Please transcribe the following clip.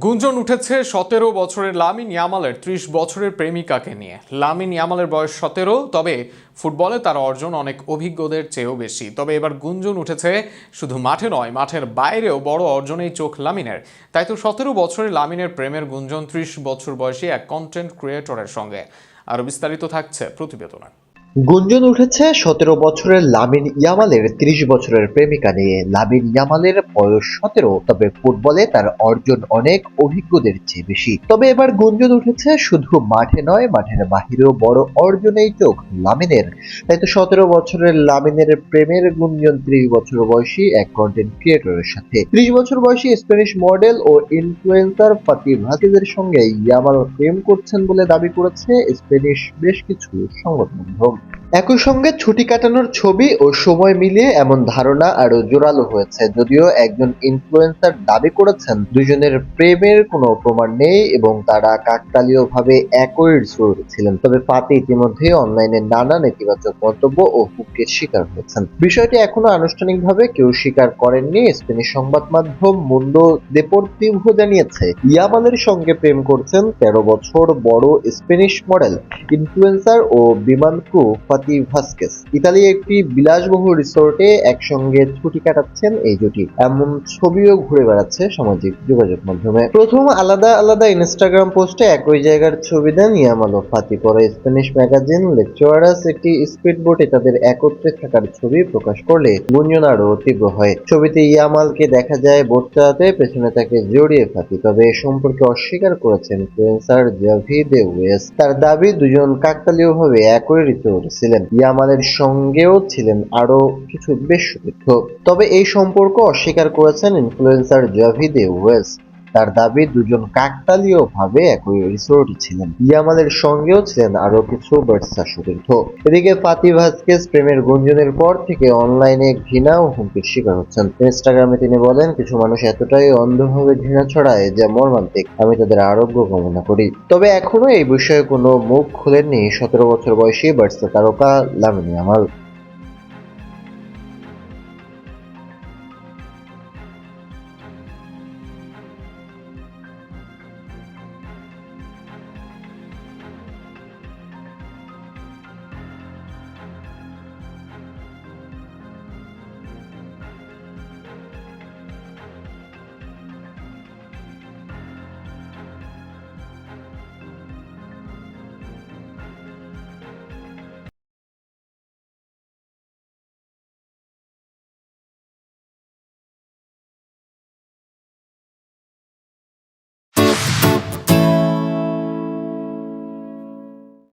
গুঞ্জন উঠেছে সতেরো বছরের লামিন ইয়ামালের ত্রিশ বছরের প্রেমিকাকে নিয়ে। লামিন ইয়ামালের বয়স সতেরো, তবে ফুটবলে তার অর্জন অনেক অভিজ্ঞদের চেয়েও বেশি। তবে এবার গুঞ্জন উঠেছে শুধু মাঠে নয়, মাঠের বাইরেও বড় অর্জনেই চোখ লামিনের। তাই তো সতেরো বছরের লামিনের প্রেমের গুঞ্জন ত্রিশ বছর বয়সী এক কন্টেন্ট ক্রিয়েটরের সঙ্গে। আরও বিস্তারিত থাকছে প্রতিবেদনে। গুঞ্জন উঠেছে সতেরো বছরের লামিন ইয়ামালের ত্রিশ বছরের প্রেমিকা নিয়ে। লামিন ইয়ামালের বয়স সতেরো, তবে ফুটবলে তার অর্জন অনেক অভিজ্ঞদের চেয়ে বেশি। তবে এবার গুঞ্জন উঠেছে শুধু মাঠে নয়, মাঠের বাহিরেও বড় অর্জনেই চোখ লামিনের। তাই তো সতেরো বছরের লামিনের প্রেমের গুঞ্জন ত্রিশ বছর বয়সী এক কন্টেন্ট ক্রিয়েটরের সাথে। ত্রিশ বছর বয়সী স্প্যানিশ মডেল ও ইনফ্লুয়েন্সার ফাতি ভাতিদের সঙ্গে ইয়ামাল প্রেম করছেন বলে দাবি করেছে স্প্যানিশ বেশ কিছু সংবাদ মাধ্যম একই সঙ্গে ছুটি কাটানোর ছবি ও সময় মিলিয়ে এমন ধারণা আরও জোরালো হয়েছে। যদিও একজন ইনফ্লুয়েন্সার দাবি করেছেন, দুজনের প্রেমের কোনো প্রমাণ নেই এবং তারা কাকতালীয়ভাবে একই রিসোর্ট ছিলেন। তবে ফাতে ইতিমধ্যে অনলাইনে নানা নেতিবাচক মন্তব্য ও হুমকির শিকার হয়েছেন। বিষয়টি এখনও আনুষ্ঠানিকভাবে কেউ স্বীকার করেননি, স্পেনের সংবাদ মাধ্যম মুন্ডো দেপোর্তিভো জানিয়েছে। ইয়ামালের সঙ্গে প্রেম করছেন তেরো বছর বড় স্পেনিশ মডেল, ইনফ্লুয়েন্সার ও বিমান ক্রু ফাতি ভাস্কেস। ইতালির একটি বিলাসবহুল রিসোর্টে একসঙ্গে ছুটি কাটাচ্ছেন এই জুটি। এমন ছবিও ঘুরে বেড়াচ্ছে সামাজিক যোগাযোগ মাধ্যমে। প্রথম আলাদা আলাদা ইনস্টাগ্রাম পোস্টে একই জায়গার ছবি দেন ইয়ামাল ফাতি। পরে স্প্যানিশ ম্যাগাজিন লেকচারাস একটি স্পিড বোটে তাদের একত্রে থাকার ছবি প্রকাশ করলে গুঞ্জন আরও তীব্র হয়। ছবিতে ইয়ামালকে দেখা যায় বোট চালাতে পেছনে তাকে জড়িয়ে ফাতি। তবে এ সম্পর্কে অস্বীকার করেছেন ইনফ্লুয়েন্সার জাভি দে ওয়েস। তার দাবি, দুজন কাকতালীয়ভাবে একই রিসোর্টে ছিলেন ইয়ামালের সঙ্গেও ছিলেন আরও কিছু বেশ তবে এই সম্পর্ক অস্বীকার করেছেন ইনফ্লুয়েন্সার জাভিদে ওয়েস্ট ওয়েস। তার দাবি, দুজন কাকতালীয় ভাবে একই রিসোর্টে ছিলেন। ইয়ামালের সঙ্গেও ছিলেন আরও কিছু বার্সা সতীর্থ এদিকে ফাতি ভাস্কেস প্রেমের গুঞ্জনের পর থেকে অনলাইনে ঘৃণা ও হুমকির শিকার হচ্ছেন। ইনস্টাগ্রামে তিনি বলেন, কিছু মানুষ এতটাই অন্ধভাবে ঘৃণা ছড়ায় যে মর্মান্তিক। আমি তাদের আরোগ্য কামনা করি। তবে এখনও এই বিষয়ে কোনো মুখ খোলেননি সতেরো বছর বয়সী বার্সা তারকা লামিনী আমাল